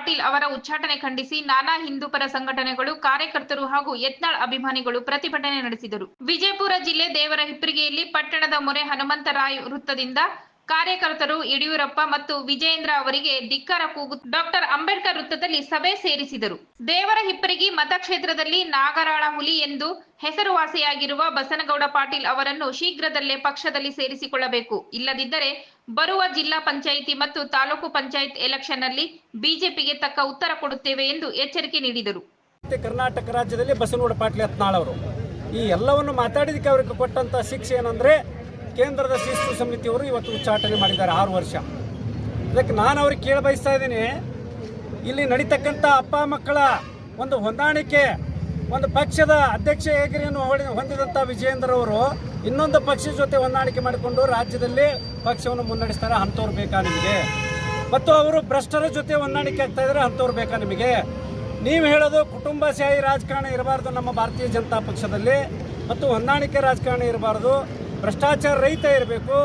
ಪಾಟೀಲ್ ಅವರ ಉಚ್ಚಾಟನೆ ಖಂಡಿಸಿ ನಾನಾ ಹಿಂದೂಪರ ಸಂಘಟನೆಗಳು, ಕಾರ್ಯಕರ್ತರು ಹಾಗೂ ಯತ್ನಾಳ್ ಅಭಿಮಾನಿಗಳು ಪ್ರತಿಭಟನೆ ನಡೆಸಿದರು. ವಿಜಯಪುರ ಜಿಲ್ಲೆ ದೇವರ ಹಿಪ್ಪರಿಗೆಯಲ್ಲಿ ಪಟ್ಟಣದ ಮೊರೆ ಹನುಮಂತರಾಯ್ ವೃತ್ತದಿಂದ ಕಾರ್ಯಕರ್ತರು ಯಡಿಯೂರಪ್ಪ ಮತ್ತು ವಿಜಯೇಂದ್ರ ಅವರಿಗೆ ಧಿಕ್ಕಾರ ಕೂಗು ಡಾಕ್ಟರ್ ಅಂಬೇಡ್ಕರ್ ವೃತ್ತದಲ್ಲಿ ಸಭೆ ಸೇರಿಸಿದರು. ದೇವರ ಹಿಪ್ಪರಿಗಿ ಮತಕ್ಷೇತ್ರದಲ್ಲಿ ನಾಗರಾಳ ಹುಲಿ ಎಂದು ಹೆಸರುವಾಸಿಯಾಗಿರುವ ಬಸನಗೌಡ ಪಾಟೀಲ್ ಅವರನ್ನು ಶೀಘ್ರದಲ್ಲೇ ಪಕ್ಷದಲ್ಲಿ ಸೇರಿಸಿಕೊಳ್ಳಬೇಕು. ಇಲ್ಲದಿದ್ದರೆ ಬರುವ ಜಿಲ್ಲಾ ಪಂಚಾಯಿತಿ ಮತ್ತು ತಾಲೂಕು ಪಂಚಾಯತ್ ಎಲೆಕ್ಷನ್ನಲ್ಲಿ ಬಿಜೆಪಿಗೆ ತಕ್ಕ ಉತ್ತರ ಕೊಡುತ್ತೇವೆ ಎಂದು ಎಚ್ಚರಿಕೆ ನೀಡಿದರು. ಕರ್ನಾಟಕ ರಾಜ್ಯದಲ್ಲಿ ಬಸನಗೌಡ ಪಾಟೀಲ್ ಅವರು. ಈ ಎಲ್ಲವನ್ನು ಮಾತಾಡಿದಕ್ಕೆ ಅವರಿಗೆ ಕೊಟ್ಟಂತ ಶಿಕ್ಷೆ ಏನಂದ್ರೆ ಕೇಂದ್ರದ ಶಿಸ್ತು ಸಮಿತಿಯವರು ಇವತ್ತು ಉಚ್ಚಾಟನೆ ಮಾಡಿದ್ದಾರೆ ಆರು ವರ್ಷ. ಅದಕ್ಕೆ ನಾನು ಅವ್ರಿಗೆ ಕೇಳ ಬಯಸ್ತಾ ಇದ್ದೀನಿ, ಇಲ್ಲಿ ನಡೀತಕ್ಕಂಥ ಅಪ್ಪ ಮಕ್ಕಳ ಒಂದು ಹೊಂದಾಣಿಕೆ, ಒಂದು ಪಕ್ಷದ ಅಧ್ಯಕ್ಷ ಹೇಗರಿಯನ್ನು ಹೊಂದಿದಂಥ ವಿಜಯೇಂದ್ರ ಅವರು ಇನ್ನೊಂದು ಪಕ್ಷದ ಜೊತೆ ಹೊಂದಾಣಿಕೆ ಮಾಡಿಕೊಂಡು ರಾಜ್ಯದಲ್ಲಿ ಪಕ್ಷವನ್ನು ಮುನ್ನಡೆಸ್ತಾರೆ, ಅಂಥವ್ರು ಬೇಕಾ ನಿಮಗೆ? ಮತ್ತು ಅವರು ಭ್ರಷ್ಟರ ಜೊತೆ ಹೊಂದಾಣಿಕೆ ಆಗ್ತಾ ಇದ್ದಾರೆ, ಅಂಥವ್ರು ಬೇಕಾ ನಿಮಗೆ? ನೀವು ಹೇಳೋದು ಕುಟುಂಬ ಶಾಹಿ ರಾಜಕಾರಣ ಇರಬಾರ್ದು ನಮ್ಮ ಭಾರತೀಯ ಜನತಾ ಪಕ್ಷದಲ್ಲಿ, ಮತ್ತು ಹೊಂದಾಣಿಕೆ ರಾಜಕಾರಣ ಇರಬಾರ್ದು. ಭ್ರಷ್ಟಾಚಾರ ರಹಿತ ಇರಬೇಕು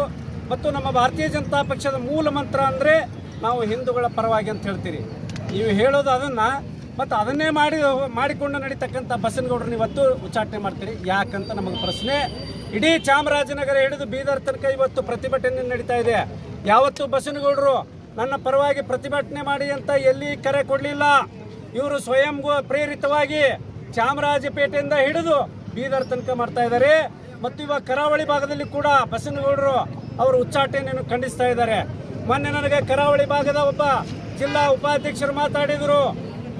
ಮತ್ತು ನಮ್ಮ ಭಾರತೀಯ ಜನತಾ ಪಕ್ಷದ ಮೂಲ ಮಂತ್ರ ಅಂದರೆ ನಾವು ಹಿಂದೂಗಳ ಪರವಾಗಿ ಅಂತ ಹೇಳ್ತೀರಿ. ನೀವು ಹೇಳೋದು ಅದನ್ನು ಮತ್ತು ಅದನ್ನೇ ಮಾಡಿ ಮಾಡಿಕೊಂಡು ನಡೀತಕ್ಕಂಥ ಬಸನಗೌಡರು ಇವತ್ತು ಉಚ್ಚಾಟನೆ ಮಾಡ್ತೀರಿ. ಯಾಕಂತ ನಮಗೆ ಪ್ರಶ್ನೆ. ಇಡೀ ಚಾಮರಾಜನಗರ ಹಿಡಿದು ಬೀದರ್ ತನಕ ಇವತ್ತು ಪ್ರತಿಭಟನೆ ನಡೀತಾ ಇದೆ. ಯಾವತ್ತು ಬಸನಗೌಡರು ನನ್ನ ಪರವಾಗಿ ಪ್ರತಿಭಟನೆ ಮಾಡಿ ಅಂತ ಎಲ್ಲಿ ಕರೆ ಕೊಡಲಿಲ್ಲ. ಇವರು ಸ್ವಯಂ ಪ್ರೇರಿತವಾಗಿ ಚಾಮರಾಜಪೇಟೆಯಿಂದ ಹಿಡಿದು ಬೀದರ್ ತನಕ ಮಾಡ್ತಾ ಇದ್ದಾರೆ. ಮತ್ತು ಇವಾಗ ಕರಾವಳಿ ಭಾಗದಲ್ಲಿ ಕೂಡ ಬಸನಗೌಡರು ಅವರ ಉಚ್ಚಾಟನೆಯನ್ನು ಖಂಡಿಸ್ತಾ ಇದ್ದಾರೆ. ಮೊನ್ನೆ ನನಗೆ ಕರಾವಳಿ ಭಾಗದ ಒಬ್ಬ ಜಿಲ್ಲಾ ಉಪಾಧ್ಯಕ್ಷರು ಮಾತಾಡಿದರು.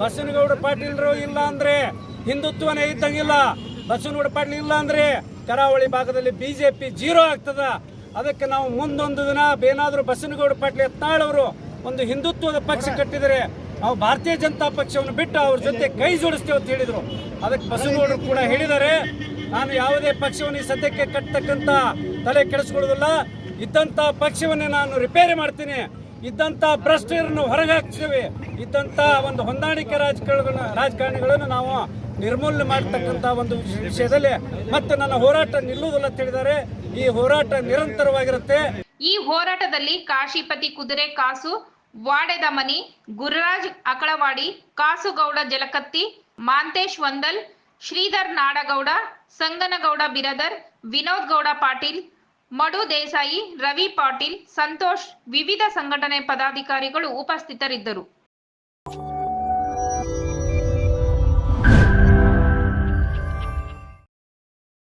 ಬಸನಗೌಡ ಪಾಟೀಲ್ರು ಇಲ್ಲ ಅಂದರೆ ಹಿಂದುತ್ವನೇ ಇದ್ದಂಗಿಲ್ಲ. ಬಸವನಗೌಡ ಪಾಟೀಲ್ ಇಲ್ಲ ಅಂದರೆ ಕರಾವಳಿ ಭಾಗದಲ್ಲಿ ಬಿ ಜೆ ಪಿ ಜೀರೋ ಆಗ್ತದ. ಅದಕ್ಕೆ ನಾವು ಮುಂದೊಂದು ದಿನ ಏನಾದರೂ ಬಸನಗೌಡ ಪಾಟೀಲ್ ಎತ್ತಾಳವರು ಒಂದು ಹಿಂದುತ್ವದ ಪಕ್ಷ ಕಟ್ಟಿದರೆ ನಾವು ಭಾರತೀಯ ಜನತಾ ಪಕ್ಷವನ್ನು ಬಿಟ್ಟು ಅವ್ರ ಜೊತೆ ಕೈ ಜೋಡಿಸ್ತೇವೆ ಅಂತ ಹೇಳಿದರು. ಅದಕ್ಕೆ ಬಸವನಗೌಡರು ಕೂಡ ಹೇಳಿದ್ದಾರೆ. ನಾನು ಯಾವುದೇ ಪಕ್ಷವನ್ನು ಈ ಸದ್ಯಕ್ಕೆ ಕಟ್ಟತಕ್ಕಂಥ ತಲೆ ಕೆಡಿಸ್ಕೊಳ್ಳೋದಿಲ್ಲ. ಇದ್ದಂಥ ಪಕ್ಷವನ್ನೇ ನಾನು ರಿಪೇರಿ ಮಾಡ್ತೀನಿ. ಇದ್ದಂಥ ಭ್ರಷ್ಟರನ್ನು ಹೊರಗೆ ಹಾಕ್ತೀವಿ ಇದ್ದಂಥ ಒಂದು ಹೊಂದಾಣಿಕೆ ರಾಜಕಾರಣ ರಾಜಕಾರಣಿಗಳನ್ನು ನಾವು ನಿರ್ಮೂಲನೆ ಮಾಡತಕ್ಕಂಥ ಒಂದು ವಿಷಯದಲ್ಲಿ ಮತ್ತೆ ನನ್ನ ಹೋರಾಟ ನಿಲ್ಲುವುದಿಲ್ಲ ಅಂತ ಹೇಳಿದ್ದಾರೆ. ಈ ಹೋರಾಟ ನಿರಂತರವಾಗಿರುತ್ತೆ. ಈ ಹೋರಾಟದಲ್ಲಿ ಕಾಶಿಪತಿ ಕುದುರೆ, ಕಾಸು ವಾಡೆದ ಮನಿ ಗುರುರಾಜ್ ಅಕಳವಾಡಿ, ಕಾಸುಗೌಡ ಜಲಕತ್ತಿ, ಮಾಂತೇಶ್ ವಂದಲ್ ಶ್ರೀಧರ್ ನಾಡಗೌಡ, ಸಂಗನಗೌಡ ಬಿರದರ್, ವಿನೋದ್ ಗೌಡ ಪಾಟೀಲ್, ಮಡು ದೇಸಾಯಿ, ರವಿ ಪಾಟೀಲ್, ಸಂತೋಷ್ ವಿವಿಧ ಸಂಘಟನೆ ಪದಾಧಿಕಾರಿಗಳು ಉಪಸ್ಥಿತರಿದ್ದರು.